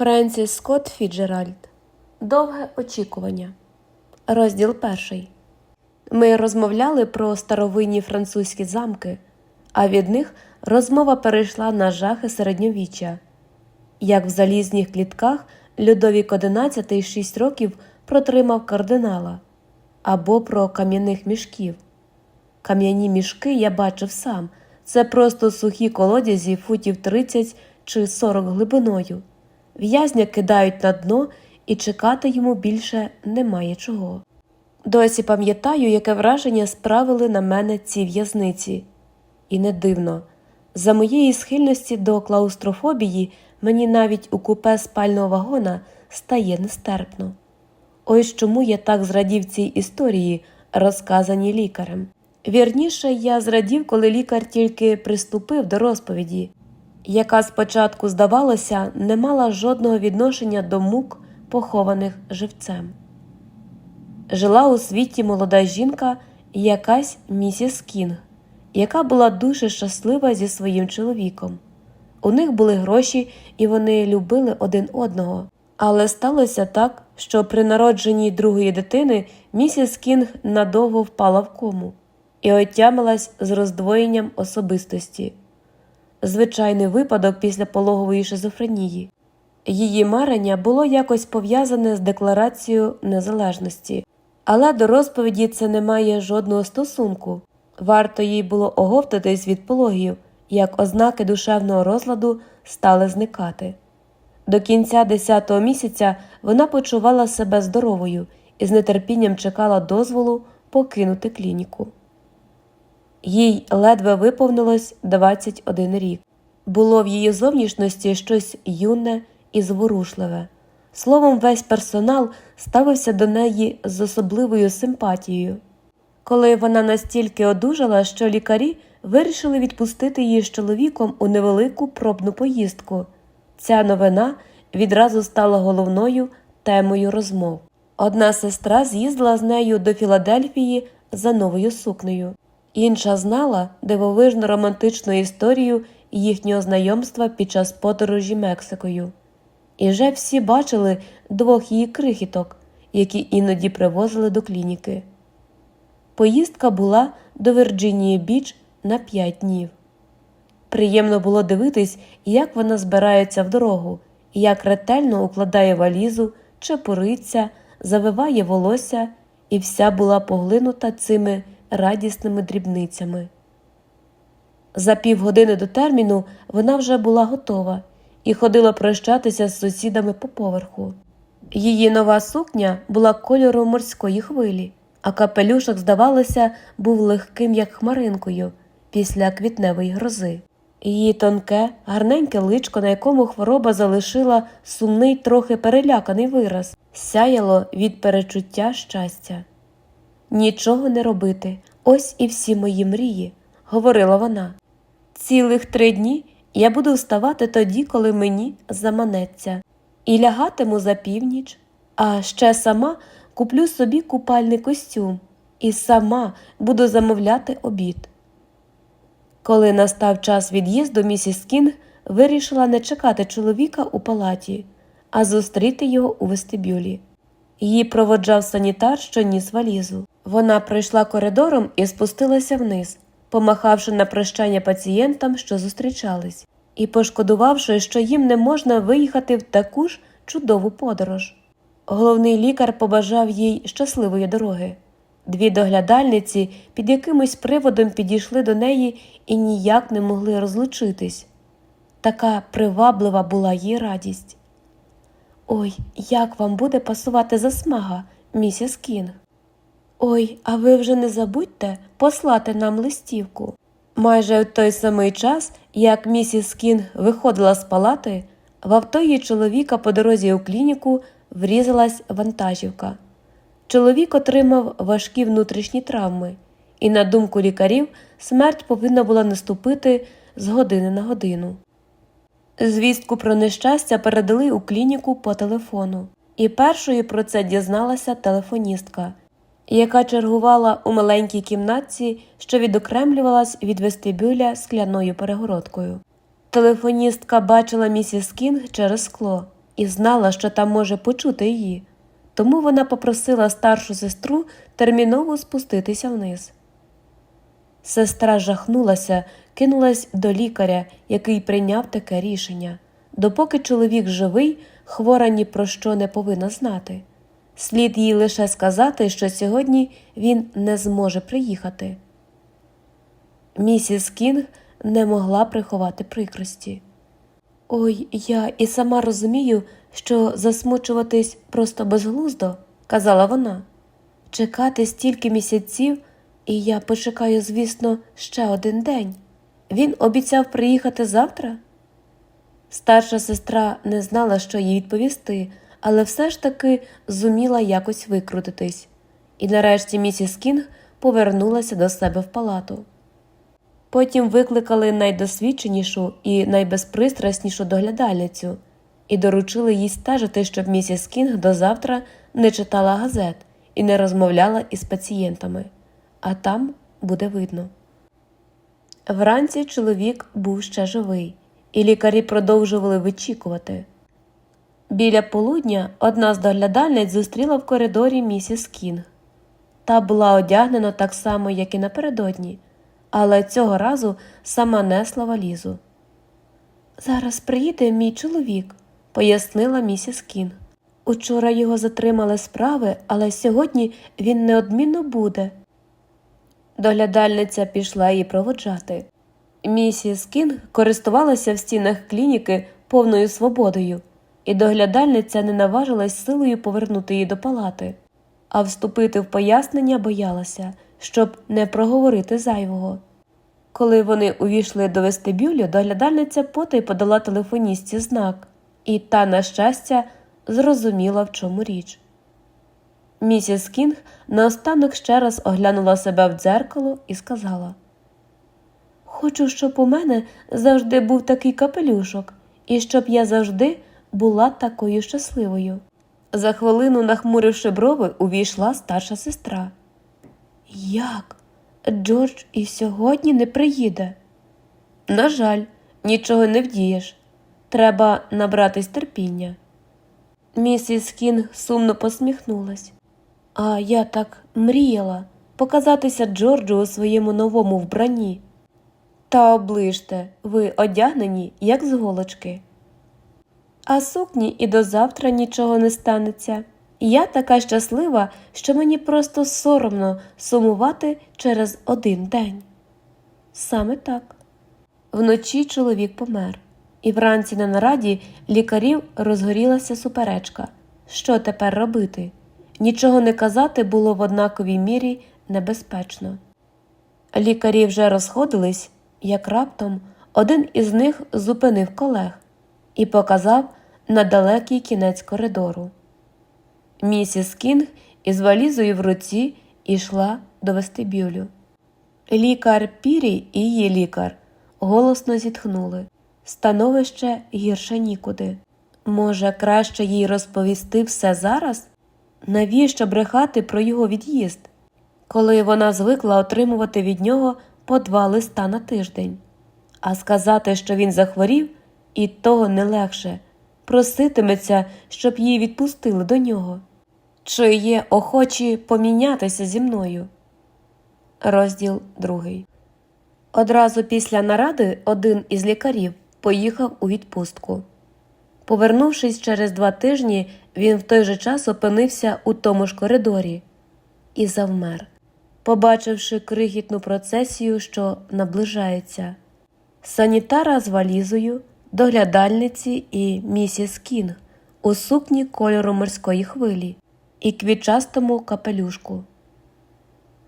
Френсіс Скотт Фіджеральд. Довге очікування. Розділ перший. Ми розмовляли про старовинні французькі замки, а від них розмова перейшла на жахи середньовіччя. Як в залізних клітках Людовік XI шість років протримав кардинала, або про кам'яних мішків. Кам'яні мішки я бачив сам. Це просто сухі колодязі футів 30 чи 40 глибиною. В'язня кидають на дно і чекати йому більше немає чого. Досі пам'ятаю, яке враження справили на мене ці в'язниці. І не дивно. За моєї схильності до клаустрофобії мені навіть у купе спального вагона стає нестерпно. Ось чому я так зрадів цій історії, розказаній лікарем. Вірніше, я зрадів, коли лікар тільки приступив до розповіді, яка спочатку, здавалося, не мала жодного відношення до мук, похованих живцем. Жила у світі молода жінка, якась місіс Кінг, яка була дуже щаслива зі своїм чоловіком. У них були гроші, і вони любили один одного. Але сталося так, що при народженні другої дитини місіс Кінг надовго впала в кому і отямилась з роздвоєнням особистості. Звичайний випадок після пологової шизофренії. Її марення було якось пов'язане з декларацією незалежності, але до розповіді це не має жодного стосунку. Варто їй було оговтатись від пологів, як ознаки душевного розладу стали зникати. До кінця 10-го місяця вона почувала себе здоровою і з нетерпінням чекала дозволу покинути клініку. Їй ледве виповнилось 21 рік. Було в її зовнішності щось юне і зворушливе. Словом, весь персонал ставився до неї з особливою симпатією. Коли вона настільки одужала, що лікарі вирішили відпустити її з чоловіком у невелику пробну поїздку, ця новина відразу стала головною темою розмов. Одна сестра з'їздила з нею до Філадельфії за новою сукнею. Інша знала дивовижно романтичну історію їхнього знайомства під час подорожі Мексикою. І вже всі бачили двох її крихіток, які іноді привозили до клініки. Поїздка була до Вірджинії Біч на п'ять днів. Приємно було дивитись, як вона збирається в дорогу, як ретельно укладає валізу, чепуриться, завиває волосся, і вся була поглинута цими радісними дрібницями. За півгодини до терміну вона вже була готова і ходила прощатися з сусідами по поверху. Її нова сукня була кольору морської хвилі, а капелюшок, здавалося, був легким, як хмаринкою після квітневої грози. Її тонке, гарненьке личко, на якому хвороба залишила сумний, трохи переляканий вираз, сяяло від перечуття щастя. Нічого не робити, ось і всі мої мрії, говорила вона. Цілих три дні я буду вставати тоді, коли мені заманеться, і лягатиму за північ, а ще сама куплю собі купальний костюм і сама буду замовляти обід. Коли настав час від'їзду, місіс Кінг вирішила не чекати чоловіка у палаті, а зустріти його у вестибюлі. Її проводжав санітар, що ніс валізу. Вона пройшла коридором і спустилася вниз, помахавши на прощання пацієнтам, що зустрічались, і пошкодувавши, що їм не можна виїхати в таку ж чудову подорож. Головний лікар побажав їй щасливої дороги. Дві доглядальниці під якимось приводом підійшли до неї і ніяк не могли розлучитись. Така приваблива була її радість. Ой, як вам буде пасувати засмага, місіс Кінг. Ой, а ви вже не забудьте послати нам листівку. Майже в той самий час, як місіс Кінг виходила з палати, в авто її чоловіка по дорозі у клініку врізалась вантажівка. Чоловік отримав важкі внутрішні травми, і, на думку лікарів, смерть повинна була наступити з години на годину. Звістку про нещастя передали у клініку по телефону, і першою про це дізналася телефоністка, яка чергувала у маленькій кімнатці, що відокремлювалась від вестибюля скляною перегородкою. Телефоністка бачила місіс Кінг через скло і знала, що там може почути її, тому вона попросила старшу сестру терміново спуститися вниз. Сестра жахнулася, кинулась до лікаря, який прийняв таке рішення. Допоки чоловік живий, хвора ні про що не повинна знати. Слід їй лише сказати, що сьогодні він не зможе приїхати. Місіс Кінг не могла приховати прикрості. Ой, я і сама розумію, що засмучуватись просто безглуздо, казала вона. Чекати стільки місяців, і я почекаю, звісно, ще один день. Він обіцяв приїхати завтра. Старша сестра не знала, що їй відповісти, але все ж таки зуміла якось викрутитись. І нарешті місіс Кінг повернулася до себе в палату. Потім викликали найдосвідченішу і найбезпристраснішу доглядальницю і доручили їй стежити, щоб місіс Кінг до завтра не читала газет і не розмовляла із пацієнтами, а там буде видно. Вранці чоловік був ще живий, і лікарі продовжували вичікувати. Біля полудня одна з доглядальниць зустріла в коридорі місіс Кінг. Та була одягнена так само, як і напередодні, але цього разу сама несла валізу. Зараз приїде мій чоловік, пояснила місіс Кінг. Учора його затримали справи, але сьогодні він неодмінно буде. Доглядальниця пішла її проводжати. Місіс Кінг користувалася в стінах клініки повною свободою, і доглядальниця не наважилась силою повернути її до палати, а вступити в пояснення боялася, щоб не проговорити зайвого. Коли вони увійшли до вестибюлю, доглядальниця потай подала телефоністці знак, і та, на щастя, зрозуміла, в чому річ. Місіс Кінг наостанок ще раз оглянула себе в дзеркало і сказала Хочу, щоб у мене завжди був такий капелюшок, і щоб я завжди була такою щасливою. За хвилину, нахмуривши брови, увійшла старша сестра. Як? Джордж і сьогодні не приїде. На жаль, нічого не вдієш. Треба набратись терпіння. Місіс Кінг сумно посміхнулась. А я так мріяла показатися Джорджу у своєму новому вбранні. Та оближте, ви одягнені, як з голочки. А сукні і до завтра нічого не станеться. Я така щаслива, що мені просто соромно сумувати через один день. Саме так. Вночі чоловік помер, і вранці на нараді лікарів розгорілася суперечка. Що тепер робити? Нічого не казати було в однаковій мірі небезпечно. Лікарі вже розходились, як раптом один із них зупинив колег і показав на далекий кінець коридору. Місіс Кінг із валізою в руці йшла до вестибюлю. Лікар Пірі і її лікар голосно зітхнули. Становище гірше нікуди. Може, краще їй розповісти все зараз? Навіщо брехати про його від'їзд, коли вона звикла отримувати від нього по два листа на тиждень, а сказати, що він захворів, і того не легше, проситиметься, щоб її відпустили до нього. Чи є охочі помінятися зі мною? Розділ другий. Одразу після наради один із лікарів поїхав у відпустку. Повернувшись через два тижні, він в той же час опинився у тому ж коридорі і завмер, побачивши крихітну процесію, що наближається. Санітара з валізою, доглядальниці і місіс Кінг у сукні кольору морської хвилі і квітчастому капелюшку.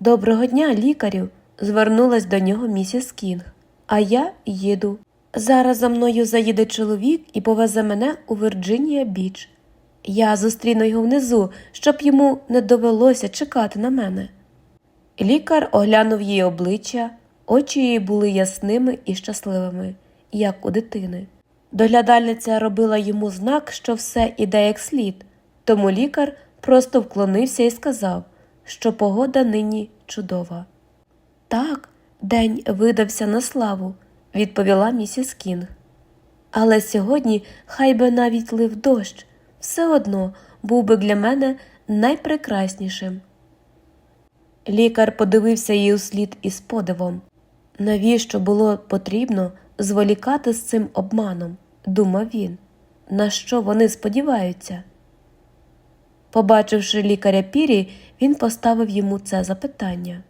Доброго дня, лікарю, звернулась до нього місіс Кінг. А я їду. Зараз за мною заїде чоловік і повезе мене у Вірджинія Біч. Я зустріну його внизу, щоб йому не довелося чекати на мене. Лікар оглянув її обличчя, очі її були ясними і щасливими, як у дитини. Доглядальниця робила йому знак, що все іде як слід, тому лікар просто вклонився і сказав, що погода нині чудова. Так, день видався на славу, відповіла місіс Кінг. Але сьогодні хай би навіть лив дощ, все одно був би для мене найпрекраснішим. Лікар подивився їй услід із подивом. Навіщо було потрібно зволікати з цим обманом, думав він. На що вони сподіваються? Побачивши лікаря Пірі, він поставив йому це запитання.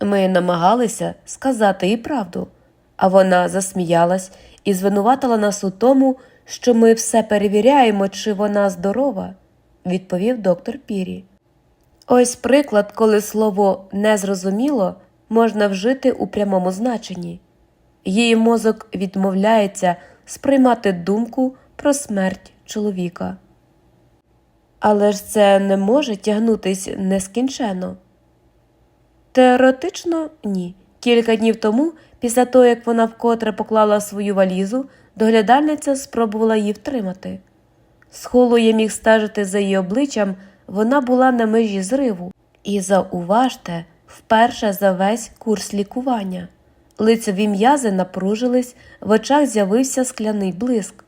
Ми намагалися сказати їй правду, а вона засміялась і звинуватила нас у тому, що ми все перевіряємо, чи вона здорова, відповів доктор Пірі. Ось приклад, коли слово незрозуміло можна вжити у прямому значенні. Її мозок відмовляється сприймати думку про смерть чоловіка. Але ж це не може тягнутись нескінченно. Теоретично ні. Кілька днів тому, після того, як вона вкотре поклала свою валізу, доглядальниця спробувала її втримати. З холу я міг стежити за її обличчям, вона була на межі зриву. І зауважте, вперше за весь курс лікування. Лицеві м'язи напружились, в очах з'явився скляний блиск.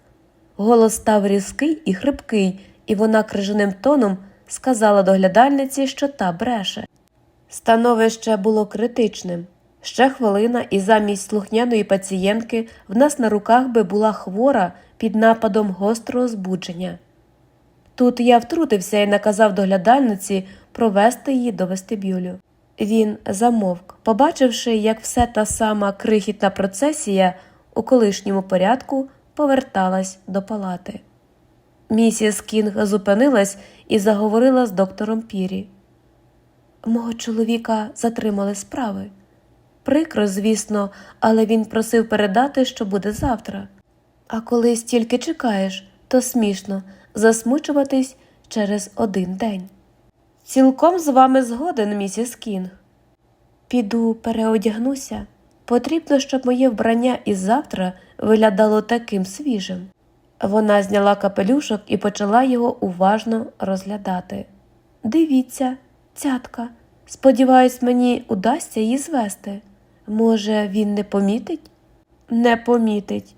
Голос став різкий і хрипкий, і вона крижаним тоном сказала доглядальниці, що та бреше. Становище було критичним. Ще хвилина, і замість слухняної пацієнтки в нас на руках би була хвора під нападом гострого збудження. Тут я втрутився і наказав доглядальниці провести її до вестибюлю. Він замовк, побачивши, як все та сама крихітна процесія у колишньому порядку поверталась до палати. Місіс Кінг зупинилась і заговорила з доктором Пірі. Мого чоловіка затримали справи. Прикро, звісно, але він просив передати, що буде завтра. А коли стільки чекаєш, то смішно засмучуватись через один день. Цілком з вами згоден, місіс Кінг. Піду переодягнуся. Потрібно, щоб моє вбрання із завтра виглядало таким свіжим. Вона зняла капелюшок і почала його уважно розглядати. Дивіться, цятка, сподіваюсь, мені удасться її звести. Може, він не помітить? Не помітить.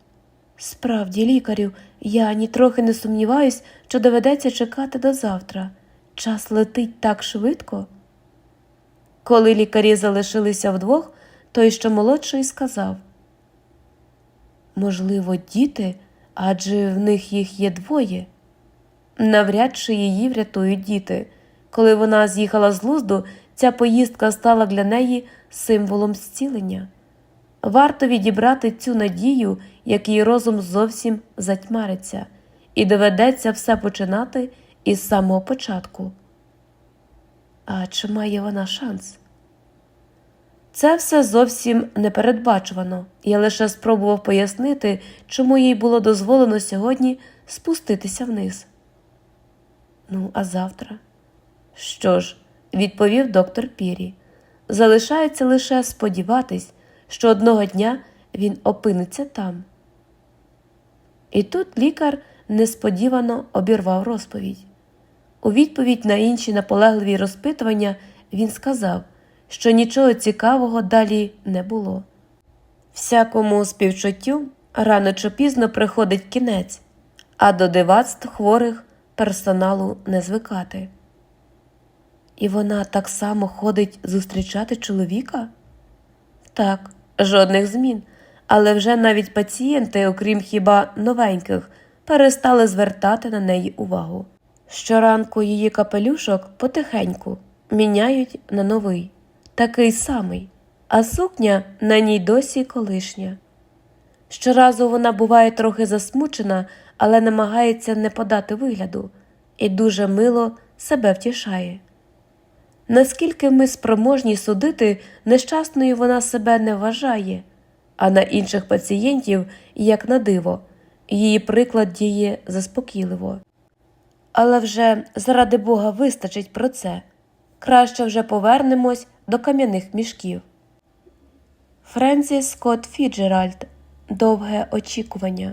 Справді, лікарю, я нітрохи не сумніваюсь, що доведеться чекати до завтра. Час летить так швидко. Коли лікарі залишилися вдвох, той, що молодший, сказав Можливо, діти, адже в них їх є двоє. Навряд чи її врятують діти. Коли вона з'їхала з лузду, ця поїздка стала для неї символом зцілення. Варто відібрати цю надію, як її розум зовсім затьмариться, і доведеться все починати із самого початку. А чи має вона шанс? Це все зовсім непередбачувано. Я лише спробував пояснити, чому їй було дозволено сьогодні спуститися вниз. Ну, а завтра? Що ж, відповів доктор Пірі, залишається лише сподіватись, що одного дня він опиниться там. І тут лікар несподівано обірвав розповідь. У відповідь на інші наполегливі розпитування він сказав, що нічого цікавого далі не було. Всякому співчуттю рано чи пізно приходить кінець, а до дивацтв хворих персоналу не звикати. І вона так само ходить зустрічати чоловіка? Так, жодних змін, але вже навіть пацієнти, окрім хіба новеньких, перестали звертати на неї увагу. Щоранку її капелюшок потихеньку міняють на новий, такий самий, а сукня на ній досі колишня. Щоразу вона буває трохи засмучена, але намагається не подати вигляду і дуже мило себе втішає. Наскільки ми спроможні судити, нещасною вона себе не вважає, а на інших пацієнтів, як на диво, її приклад діє заспокійливо. Але вже заради Бога вистачить про це. Краще вже повернемось до кам'яних мішків. Френсіс Скотт Фіджеральд Довге очікування.